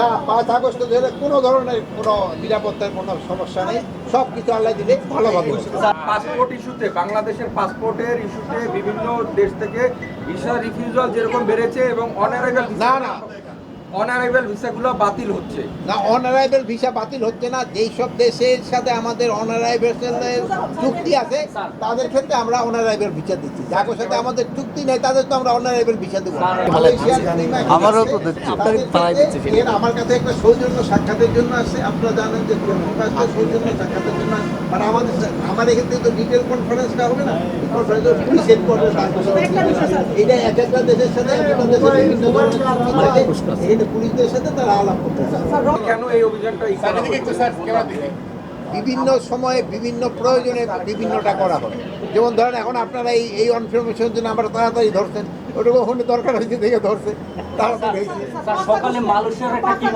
না পাঁচ আগস্ট ধরে কোনো ধরনের কোনো নিরাপত্তার কোনো সমস্যা নেই সব কিছু আল্লাহ দিলে ভালোভাবে। পাসপোর্ট ইস্যুতে বাংলাদেশের পাসপোর্টের ইস্যুতে বিভিন্ন দেশ থেকে ভিসা রিফিউজাল যেরকম বেড়েছে এবং অনেক না, না। অনারাইভেল ভিসাগুলো বাতিল হচ্ছে। না অনারাইভেল ভিসা বাতিল হচ্ছে না। যেই সব দেশের সাথে আমাদের অনারাইভেল চুক্তি আছে তাদের ক্ষেত্রে আমরা অনারাইভেল ভিসা দিচ্ছি। যাদের সাথে আমাদের চুক্তি নেই তাদের তো আমরা অনারাইভেল ভিসা দেবো আমারও তো আমার কাছে একটা সৌজন্য সাক্ষাতের জন্য আসছে। আপনারা জানেন যে সৌজন্য সাক্ষাতের জন্য মানে আমাদের আমার থেকে তো ডিটেল কনফারেন্সটা হবে না? এটা এক একটা দেশের সাথে এক একটা দেশের বিভিন্ন ধরনের পুলিশদের সাথে তারা আলাপ করতে কেন এই অভিযানটা ই করা হচ্ছে? বিভিন্ন সময়ে বিভিন্ন প্রয়োজনে বিভিন্নটা করা হয়। যেমন ধরেন এখন আপনারা এই এই ইনফরমেশনের জন্য আমরা তাড়াতাড়ি ধরছেন। ওটা ওখানে দরকার হয়েছে দেখে ধরছে। তাড়াতাড়ি হয়েছে। স্যার সকালে মালয়েশিয়ার একটা টিম